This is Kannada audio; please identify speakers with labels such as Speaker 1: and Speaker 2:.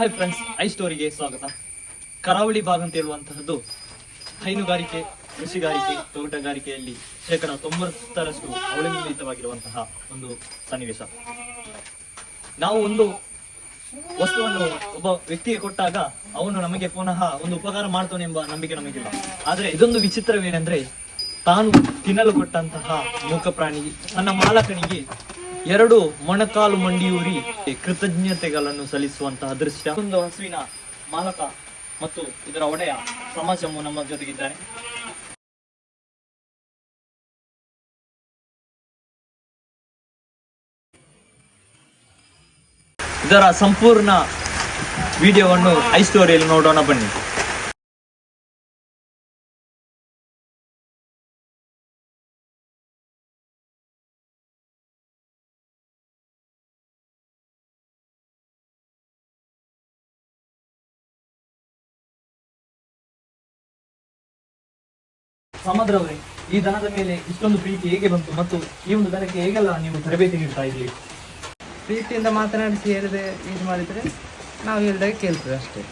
Speaker 1: ಹಾಯ್ ಫ್ರೆಂಡ್ಸ್ ಐ ಸ್ಟೋರಿಗೆ ಸ್ವಾಗತ. ಕರಾವಳಿ ಭಾಗ ಅಂತ ಹೇಳುವಂತಹದ್ದು ಹೈನುಗಾರಿಕೆ, ಕೃಷಿಗಾರಿಕೆ, ತೋಟಗಾರಿಕೆಯಲ್ಲಿ ಶೇಕಡ ತೊಂಬತ್ತರಷ್ಟು ಅವಲಂಬಿತವಾಗಿರುವಂತಹ ಒಂದು ಸನ್ನಿವೇಶ. ನಾವು ಒಂದು ವಸ್ತುವನ್ನು ಒಬ್ಬ ವ್ಯಕ್ತಿಗೆ ಕೊಟ್ಟಾಗ ಅವನು ನಮಗೆ ಪುನಃ ಒಂದು ಉಪಕಾರ ಮಾಡ್ತಾನೆ ಎಂಬ ನಂಬಿಕೆ ನಮಗಿಲ್ಲ. ಆದ್ರೆ ಇದೊಂದು ವಿಚಿತ್ರವೇನೆಂದ್ರೆ ತಾನು ತಿನ್ನಲು ಕೊಟ್ಟಂತಹ ಮೂಕ ಪ್ರಾಣಿ, ತನ್ನ ಮಾಲಕನಿಗೆ ಎರಡು ಮೊಣಕಾಲು ಮಂಡಿಯೂರಿ ಕೃತಜ್ಞತೆಗಳನ್ನು ಸಲ್ಲಿಸುವಂತಹ ದೃಶ್ಯ. ಒಂದು ಹಸುವಿನ ಮಾಲಕ ಮತ್ತು ಇದರ ಒಡೆಯ ಸಮಾಜವು ನಮ್ಮ ಜೊತೆಗಿದ್ದಾರೆ. ಇದರ ಸಂಪೂರ್ಣ ವಿಡಿಯೋವನ್ನು ಐ ಸ್ಟೋರಿಯಲ್ಲಿ ನೋಡೋಣ ಬನ್ನಿ. ಸಮುದ್ರ ಈ ದನದ ಮೇಲೆ ಇಷ್ಟೊಂದು ಪ್ರೀತಿ ಹೇಗೆ ಬಂತು ಮತ್ತು ಈ ಒಂದು ದನಕ್ಕೆ ಹೇಗೆಲ್ಲ ನೀವು ತರಬೇತಿ ನೀಡ್ತಾ ಇದ್ದೀರಿ
Speaker 2: ಪ್ರೀತಿಯಿಂದ ಮಾತನಾಡಿಸಿ ಹೇಳಿದೆ ಇದು ಮಾಡಿದರೆ ನಾವು ಹೇಳಿದಾಗ ಕೇಳ್ತೇವೆ ಅಷ್ಟೇ.